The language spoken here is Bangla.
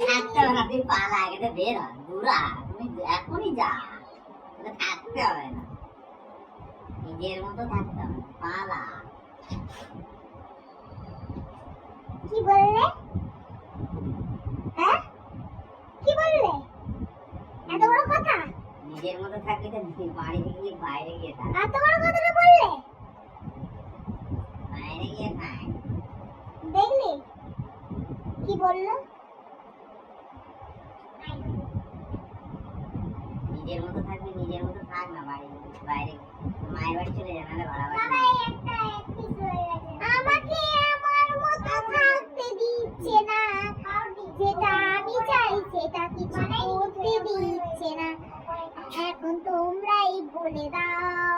হবে না তুই পালা আগে তো বের হ দূরা তুমি এখনই যা থাকতে হবে না। নিজের মতো থাকতে হবে পালা। কি বললে? হ্যাঁ? কি বললে? এত বড় কথা? নিজের মতো থাকলে তো বাড়ি থেকে গিয়ে বাইরে গিয়ে থাক। এত বড় কথাটা বললে? বাইরে গিয়ে থাক। দেখলি? কি বলল? নিজের মতো থাকবি নিজের মতো থাক না বাড়ি বাইরে। মায়ের বাড়ি চলে যা নাহলে ভাড়া বাড়ি আমাকে আমার মতো থাকতে দিচ্ছে না। যেটা আমি চাই সেটা কিছু করতে দিচ্ছে না। এখন তোমরাই বলে দাও।